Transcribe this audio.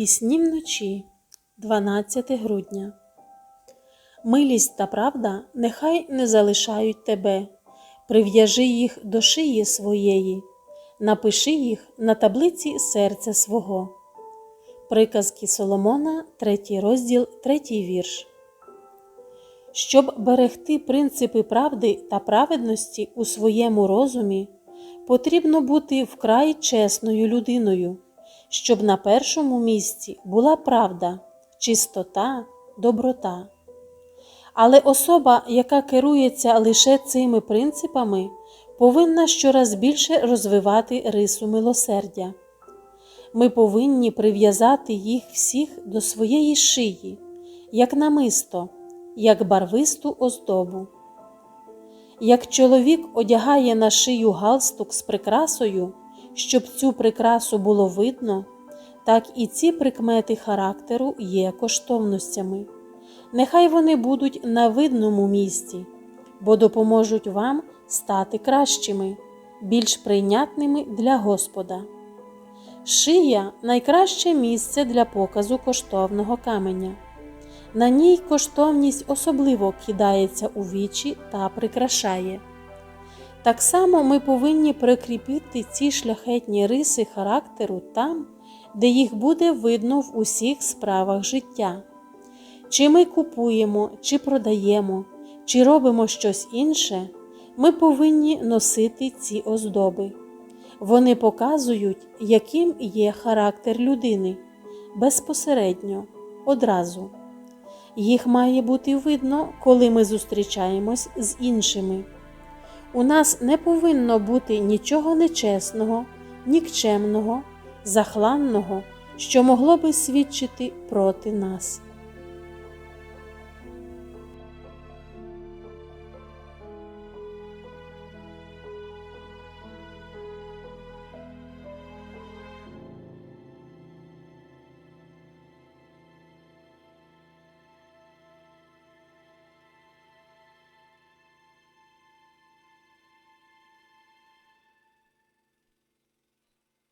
Пісні вночі, 12 грудня. Милість та правда нехай не залишають тебе, прив'яжи їх до шиї своєї, напиши їх на таблиці серця свого. Приказки Соломона, 3 розділ, 3 вірш. Щоб берегти принципи правди та праведності у своєму розумі, потрібно бути вкрай чесною людиною, щоб на першому місці була правда, чистота, доброта. Але особа, яка керується лише цими принципами, повинна щораз більше розвивати рису милосердя. Ми повинні прив'язати їх всіх до своєї шиї, як намисто, як барвисту оздобу. Як чоловік одягає на шию галстук з прикрасою, щоб цю прикрасу було видно, так і ці прикмети характеру є коштовностями. Нехай вони будуть на видному місці, бо допоможуть вам стати кращими, більш прийнятними для Господа. Шия найкраще місце для показу коштовного каменя. На ній коштовність особливо кидається у вічі та прикрашає. Так само ми повинні прикріпити ці шляхетні риси характеру там, де їх буде видно в усіх справах життя. Чи ми купуємо, чи продаємо, чи робимо щось інше, ми повинні носити ці оздоби. Вони показують, яким є характер людини безпосередньо, одразу. Їх має бути видно, коли ми зустрічаємось з іншими. У нас не повинно бути нічого нечесного, нікчемного, захланного, що могло би свідчити проти нас.